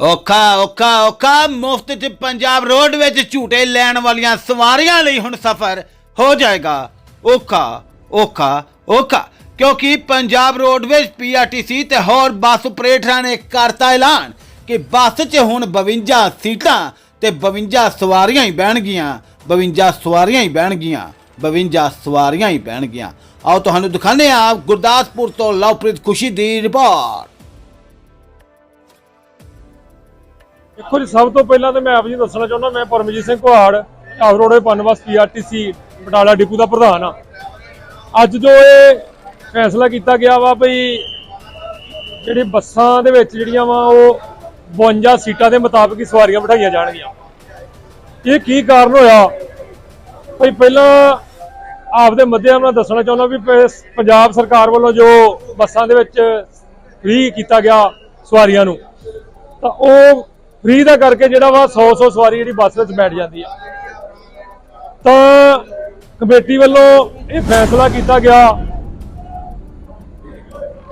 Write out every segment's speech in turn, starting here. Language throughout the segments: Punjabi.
ਔਖਾ ਔਖਾ ਔਖਾ, ਮੁਫਤ ਚ ਪੰਜਾਬ ਰੋਡ ਵਿੱਚ ਝੂਟੇ ਲੈਣ ਵਾਲੀਆਂ ਸਵਾਰੀਆਂ ਲਈ ਹੁਣ ਸਫ਼ਰ ਹੋ ਜਾਏਗਾ। ਔਖਾ ਔਖਾ ਔਖਾ, ਕਿਉਂਕਿ ਪੰਜਾਬ ਰੋਡਵੇਜ਼ ਪੀਆਰਟੀਸੀ ਤੇ ਹੋਰ ਬੱਸ ਆਪਰੇਟਰਾਂ ਨੇ ਕਰਤਾ ਐਲਾਨ ਕਿ ਬੱਸ 'ਚ ਹੁਣ 52 ਸੀਟਾਂ ਤੇ 52 ਸਵਾਰੀਆਂ ਹੀ ਬਹਿਣਗੀਆਂ 52 ਸਵਾਰੀਆਂ ਹੀ ਬਹਿਣਗੀਆਂ 52 ਸਵਾਰੀਆਂ ਹੀ ਬਹਿਣਗੀਆਂ। ਆਓ ਤੁਹਾਨੂੰ ਦਿਖਾਉਂਦੇ ਹਾਂ ਗੁਰਦਾਸਪੁਰ ਤੋਂ ਲਵਪ੍ਰੀਤ ਖੁਸ਼ੀ ਦੀ ਰਿਪੋਰਟ। ਦੇਖੋ ਜੀ, ਸਭ ਤੋਂ ਪਹਿਲਾਂ ਤਾਂ ਮੈਂ ਆਪ ਜੀ ਦੱਸਣਾ ਚਾਹੁੰਦਾ, ਮੈਂ ਪਰਮਜੀਤ ਸਿੰਘ ਕੁਹਾੜ ਢਾਬ ਰੋਡੇ ਪਨਵਸ ਪੀਆਰਟੀਸੀ ਬਟਾਲਾ ਡਿਪੂ ਦਾ ਪ੍ਰਧਾਨ ਆ ਅੱਜ ਜੋ ਇਹ ਫੈਸਲਾ ਕੀਤਾ ਗਿਆ ਵਾ ਭਈ ਜਿਹੜੀ ਬੱਸਾਂ ਦੇ ਵਿੱਚ ਜਿਹੜੀਆਂ ਵਾ ਉਹ 52 ਸੀਟਾਂ ਦੇ ਮੁਤਾਬਕ ਹੀ ਸਵਾਰੀਆਂ ਬਿਠਾਈਆਂ ਜਾਣਗੀਆਂ। ਇਹ ਕੀ ਕਾਰਨ ਹੋਇਆ? ਭਈ ਪਹਿਲਾਂ ਆਪਦੇ ਮੱਧਿਆਮ ਨਾਲ ਦੱਸਣਾ ਚਾਹੁੰਦਾ ਵੀ ਪ- ਪੰਜਾਬ ਸਰਕਾਰ ਵੱਲੋਂ ਜੋ ਬੱਸਾਂ ਦੇ ਵਿੱਚ ਫ੍ਰੀ ਕੀਤਾ ਗਿਆ ਸਵਾਰੀਆਂ ਨੂੰ, ਤਾਂ ਉਹ ਫ੍ਰੀ ਦਾ ਕਰਕੇ ਜਿਹੜਾ ਵਾ 100 100 ਸਵਾਰੀ ਜਿਹੜੀ ਬੱਸ ਵਿੱਚ ਬੈਠ ਜਾਂਦੀ ਆ। ਤਾਂ ਕਮੇਟੀ ਵੱਲੋਂ ਇਹ ਫੈਸਲਾ ਕੀਤਾ ਗਿਆ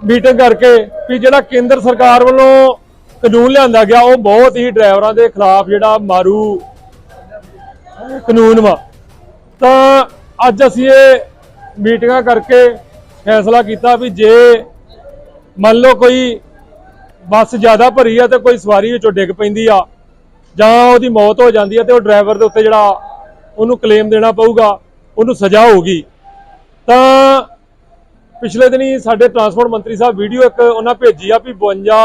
ਮੀਟਿੰਗ ਕਰਕੇ ਵੀ ਜਿਹੜਾ ਕੇਂਦਰ ਸਰਕਾਰ ਵੱਲੋਂ ਕਾਨੂੰਨ ਲਿਆਂਦਾ ਗਿਆ, ਉਹ ਬਹੁਤ ਹੀ ਡਰਾਈਵਰਾਂ ਦੇ ਖਿਲਾਫ ਜਿਹੜਾ ਮਾਰੂ ਕਾਨੂੰਨ ਵਾ। ਤਾਂ ਅੱਜ ਅਸੀਂ ਇਹ ਮੀਟਿੰਗਾਂ ਕਰਕੇ ਫੈਸਲਾ ਕੀਤਾ ਵੀ ਜੇ ਮੰਨ ਲਓ ਕੋਈ ਬੱਸ ਜ਼ਿਆਦਾ ਭਰੀ ਆ ਤੇ ਕੋਈ ਸਵਾਰੀ ਵਿੱਚੋਂ ਡਿੱਗ ਪੈਂਦੀ ਆ। ਜਾਂ ਉਹਦੀ ਮੌਤ ਹੋ ਜਾਂਦੀ ਆ ਤੇ ਉਹ ਡਰਾਈਵਰ ਦੇ ਉੱਤੇ ਜਿਹੜਾ ਉਹਨੂੰ ਕਲੇਮ ਦੇਣਾ ਪਊਗਾ, ਉਹਨੂੰ ਸਜ਼ਾ ਹੋਊਗੀ। ਤਾਂ ਪਿਛਲੇ ਦਿਨੀ ਸਾਡੇ ਟਰਾਂਸਪੋਰਟ ਮੰਤਰੀ ਸਾਹਿਬ ਵੀਡੀਓ ਇੱਕ ਉਹਨਾਂ ਭੇਜੀ ਆ ਵੀ 52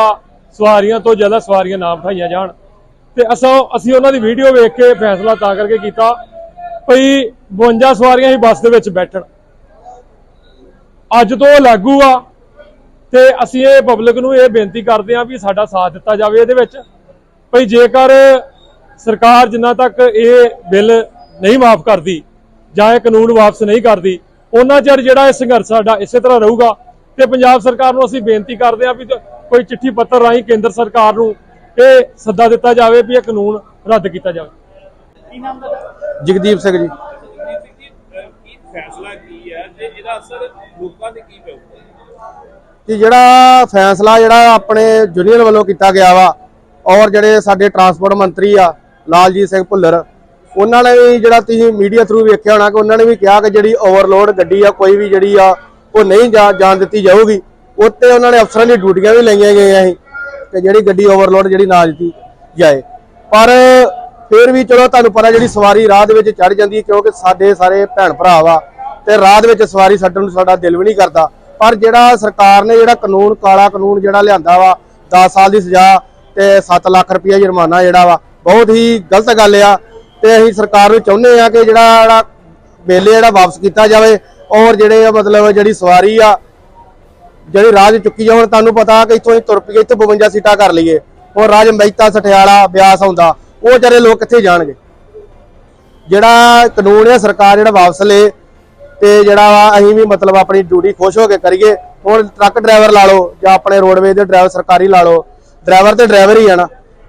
ਸਵਾਰੀਆਂ ਤੋਂ ਜ਼ਿਆਦਾ ਸਵਾਰੀਆਂ ਨਾ ਬਿਠਾਈਆਂ ਜਾਣ। ਤੇ ਅਸਾਂ, ਅਸੀਂ ਉਹਨਾਂ ਦੀ ਵੀਡੀਓ ਵੇਖ ਕੇ ਫੈਸਲਾ ਤਾਂ ਕਰਕੇ ਕੀਤਾ ਭਈ 52 ਸਵਾਰੀਆਂ ਹੀ ਬੱਸ ਦੇ ਵਿੱਚ ਬੈਠਣ। ਅੱਜ ਤੋਂ ਉਹ ਲਾਗੂ ਆ। ਤੇ ਅਸੀਂ ਇਹ ਪਬਲਿਕ ਨੂੰ ਇਹ ਬੇਨਤੀ ਕਰਦੇ ਹਾਂ ਵੀ ਸਾਡਾ ਸਾਥ ਦਿੱਤਾ ਜਾਵੇ ਇਹਦੇ ਵਿੱਚ। ਭਈ ਜੇਕਰ ਸਰਕਾਰ ਜਿੰਨਾ ਤੱਕ ਇਹ ਬਿੱਲ ਨਹੀਂ ਮਾਫ ਕਰਦੀ ਜਾਂ ਇਹ ਕਾਨੂੰਨ ਵਾਪਸ ਨਹੀਂ ਕਰਦੀ ਉਹਨਾਂ ਚਿਰ ਜਿਹੜਾ ਇਹ ਸੰਘਰਸ਼ ਸਾਡਾ ਇਸੇ ਤਰ੍ਹਾਂ ਰਹੂਗਾ। ਤੇ ਪੰਜਾਬ ਸਰਕਾਰ ਨੂੰ ਅਸੀਂ ਬੇਨਤੀ ਕਰਦੇ ਹਾਂ ਵੀ ਕੋਈ ਚਿੱਠੀ ਪੱਤਰ ਰਾਹੀਂ ਕੇਂਦਰ ਸਰਕਾਰ ਨੂੰ ਇਹ ਸੱਦਾ ਦਿੱਤਾ ਜਾਵੇ ਵੀ ਇਹ ਕਾਨੂੰਨ ਰੱਦ ਕੀਤਾ ਜਾਵੇ। ਜਗਦੀਪ ਸਿੰਘ ਜੀ। ਕੀ ਫੈਸਲਾ ਕੀ ਹੈ ਤੇ ਇਹਦਾ ਅਸਰ ਲੋਕਾਂ ਤੇ ਕੀ ਪਊਗਾ? ਕਿ ਜਿਹੜਾ ਫੈਸਲਾ ਜਿਹੜਾ ਆਪਣੇ ਯੂਨੀਅਨ ਵੱਲੋਂ ਕੀਤਾ ਗਿਆ ਵਾ, ਔਰ ਜਿਹੜੇ ਸਾਡੇ ਟਰਾਂਸਪੋਰਟ ਮੰਤਰੀ ਆ, ਲਾਲਜੀਤ ਸਿੰਘ ਭੁੱਲਰ, ਉਹਨਾਂ ਨੇ ਵੀ ਜਿਹੜਾ ਤੁਸੀਂ ਮੀਡੀਆ ਥਰੂ ਵੇਖਿਆ ਹੋਣਾ ਕਿ ਉਹਨਾਂ ਨੇ ਵੀ ਕਿਹਾ ਕਿ ਜਿਹੜੀ ਓਵਰਲੋਡ ਗੱਡੀ ਆ, ਕੋਈ ਵੀ ਜਿਹੜੀ ਆ, ਉਹ ਨਹੀਂ ਜਾ- ਜਾਣ ਦਿੱਤੀ ਜਾਊਗੀ। ਉੱਤੇ ਉਹਨਾਂ ਨੇ ਅਫਸਰਾਂ ਦੀ ਡਿਊਟੀਆਂ ਵੀ ਲਈਆਂ ਗਈਆਂ ਸੀ ਕਿ ਜਿਹੜੀ ਗੱਡੀ ਓਵਰਲੋਡ ਜਿਹੜੀ ਨਾ ਦਿੱਤੀ ਜਾਏ। ਪਰ ਫਿਰ ਵੀ ਚਲੋ ਤੁਹਾਨੂੰ ਪਤਾ ਜਿਹੜੀ ਸਵਾਰੀ ਰਾਹ ਦੇ ਵਿੱਚ ਚੜ ਜਾਂਦੀ ਹੈ, ਕਿਉਂਕਿ ਸਾਡੇ ਸਾਰੇ ਭੈਣ ਭਰਾ ਵਾ, ਤੇ ਰਾਹ ਦੇ ਵਿੱਚ ਸਵਾਰੀ ਛੱਡਣ ਨੂੰ ਸਾਡਾ ਦਿਲ ਵੀ ਨਹੀਂ ਕਰਦਾ। ਪਰ ਜਿਹੜਾ ਸਰਕਾਰ ਨੇ ਜਿਹੜਾ ਕਾਨੂੰਨ, ਕਾਲਾ ਕਾਨੂੰਨ ਜਿਹੜਾ ਲਿਆਂਦਾ ਵਾ 10 ਸਾਲ ਦੀ ਸਜ਼ਾ ਤੇ 7 ਲੱਖ ਰੁਪਇਆ ਜੁਰਮਾਨਾ ਜਿਹੜਾ ਵਾ, ਬਹੁਤ ਹੀ ਗਲਤ ਗੱਲ ਆ। ਤੇ ਅਸੀਂ ਸਰਕਾਰ ਨੂੰ ਚਾਹੁੰਦੇ ਆ ਕਿ ਜਿਹੜਾ ਜਿਹੜਾ ਜਿਹੜਾ ਵਾਪਸ ਕੀਤਾ ਜਾਵੇ ਔਰ ਜਿਹੜੇ ਮਤਲਬ ਜਿਹੜੀ ਸਵਾਰੀ ਆ, ਜਿਹੜੀ ਰਾਜ ਚੁੱਕੀ ਜਾ ਤੁਹਾਨੂੰ ਪਤਾ ਕਿ ਇੱਥੋਂ ਹੀ ਤੁਰ ਪਈਏ, ਇੱਥੋਂ 52 ਸੀਟਾਂ ਕਰ ਲਈਏ। ਔਰ ਰਾਜ ਮਹਿਤਾ, ਸਠਿਆਲਾ, ਬਿਆਸ ਆਉਂਦਾ, ਉਹ ਵਿਚਾਰੇ ਲੋਕ ਕਿੱਥੇ ਜਾਣਗੇ? ਜਿਹੜਾ ਕਾਨੂੰਨ ਹੈ ਸਰਕਾਰ ਜਿਹੜਾ ਵਾਪਸ ਲੇ ਤੇ ਜਿਹੜਾ ਵਾ, ਅਸੀਂ ਵੀ ਮਤਲਬ ਆਪਣੀ ਡਿਊਟੀ ਖੁਸ਼ ਹੋ ਕੇ ਕਰੀਏ। ਹੁਣ ਟਰੱਕ ਡਰਾਈਵਰ ਲਾ ਲਓ ਜਾਂ ਆਪਣੇ ਰੋਡਵੇਜ਼ ਦੇ ਡਰਾਈਵਰ ਸਰਕਾਰੀ ਲਾ ਲਓ। ਡਰਾਈਵਰ ਤੇ ਡਰਾਈਵਰ ਹੀ ਆ ਨਾ।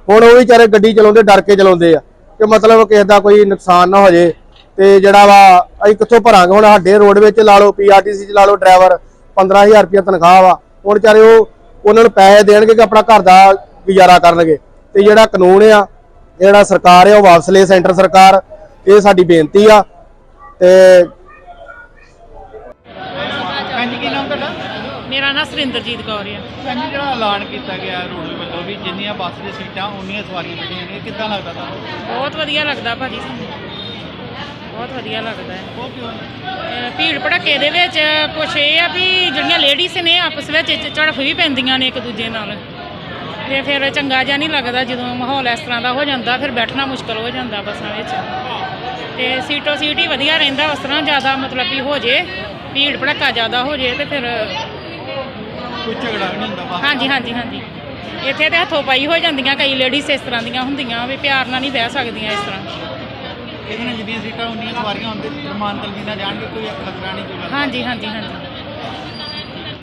ਹੁਣ ਉਹ ਵਿਚਾਰੇ ਗੱਡੀ ਚਲਾਉਂਦੇ, ਡਰ ਕੇ ਚਲਾਉਂਦੇ ਆ। ਕਿ ਮਤਲਬ ਕਿਸੇ ਦਾ ਕੋਈ ਨੁਕਸਾਨ ਨਾ ਹੋ ਜੇ। ਤੇ ਜਿਹੜਾ ਵਾ, ਅਸੀਂ ਕਿੱਥੋਂ ਭਰਾਂਗੇ? ਹੁਣ ਸਾਡੇ ਰੋਡਵੇਜ਼ ਚ ਲਾ ਲਓ ਪੀਆਰਟੀਸੀ ਚ ਲਾ ਲਓ ਡਰਾਈਵਰ 15000 ਰੁਪਏ ਤਨਖਾਹ ਵਾ। ਹੁਣ ਵਿਚਾਰੇ ਉਹ, ਉਹਨਾਂ ਨੂੰ ਪੈਸੇ ਦੇਣਗੇ ਕਿ ਆਪਣਾ ਘਰ ਦਾ ਗੁਜ਼ਾਰਾ ਕਰਨਗੇ। ਤੇ ਜਿਹੜਾ ਕਾਨੂੰਨ ਆ, ਜਿਹੜਾ ਸਰਕਾਰ ਆ, ਉਹ ਵਾਪਸ ਲੈ ਸੈਂਟਰ ਸਰਕਾਰ। ਇਹ ਸਾਡੀ ਬੇਨਤੀ ਆ। ਤੇ ਸੁਰਿੰਦਰਜੀਤ ਕੌਰ ਆ। ਹਾਂਜੀ ਜਿਹੜਾ ਐਲਾਨ ਕੀਤਾ ਗਿਆ ਰੋਡਵੇ ਵੱਲੋਂ ਵੀ ਜਿੰਨੀਆਂ ਬੱਸ ਦੀਆਂ ਸੀਟਾਂ ਉਨੀਆਂ ਸਵਾਰੀਆਂ ਬੈਠੀਆਂ ਨੇ ਕਿੱਦਾਂ ਲੱਗਦਾ ਤੁਹਾਨੂੰ? ਬਹੁਤ ਵਧੀਆ ਲੱਗਦਾ ਭਾਜੀ ਸਾਨੂੰ। ਬਹੁਤ ਵਧੀਆ ਲੱਗਦਾ ਹੈ। ਉਹ ਕਿਉਂ? ਅਹ ਭੀੜ ਭੜੱਕੇ ਦੇ ਵਿੱਚ ਕੁਛ ਇਹ ਆ ਵੀ ਜਿਹੜੀਆਂ ਲੇਡੀਜ਼ ਨੇ ਆਪਸ ਵਿੱਚ ਝੜਫ ਵੀ ਪੈਂਦੀਆਂ ਨੇ ਇੱਕ ਦੂਜੇ ਨਾਲ। ਤੇ ਫਿਰ ਚੰਗਾ ਜਿਹਾ ਨਹੀਂ ਲੱਗਦਾ ਜਦੋਂ ਮਾਹੌਲ ਇਸ ਤਰ੍ਹਾਂ ਦਾ ਹੋ ਜਾਂਦਾ ਫਿਰ ਬੈਠਣਾ ਮੁਸ਼ਕਲ ਹੋ ਜਾਂਦਾ ਬੱਸਾਂ ਵਿੱਚ। ਤੇ ਸੀਟੋ ਸੀਟ ਹੀ ਵਧੀਆ ਰਹਿੰਦਾ ਉਸ ਤਰ੍ਹਾਂ ਜ਼ਿਆਦਾ ਮਤਲਬ ਵੀ ਹੋ ਜੇ ਭੀੜ ਭੜੱਕਾ ਜ਼ਿਆਦਾ ਹੋ ਜੇ ਤੇ ਫਿਰ ਕੋਈ ਝਗੜਾ ਵੀ ਨਹੀਂ ਹੁੰਦਾ ਹਾਂਜੀ ਹਾਂਜੀ ਹਾਂਜੀ। ਇੱਥੇ ਤੇ ਹੱਥੋਂ ਪਾਈ ਹੋ ਜਾਂਦੀਆਂ ਕਈ ਲੇਡੀਜ਼ ਇਸ ਤਰ੍ਹਾਂ ਦੀਆਂ ਹੁੰਦੀਆਂ ਵੀ ਪਿਆਰ ਨਾਲ ਨਹੀਂ ਬਹਿ ਸਕਦੀਆਂ ਇਸ ਤਰ੍ਹਾਂ। ਇਹਦੇ ਨਾਲ ਜਿੰਨੀਆਂ ਸੀਟਾਂ ਉਨੀਆਂ ਸਵਾਰੀਆਂ ਹੁੰਦੇ ਰਮਾਨ ਤਲਬੀ ਨਾਲ ਜਾਣਗੇ ਕੋਈ ਖਤਰਾ ਨਹੀਂ ਕੋਈ ਗੱਲ ਹਾਂਜੀ ਹਾਂਜੀ ਹਾਂਜੀ।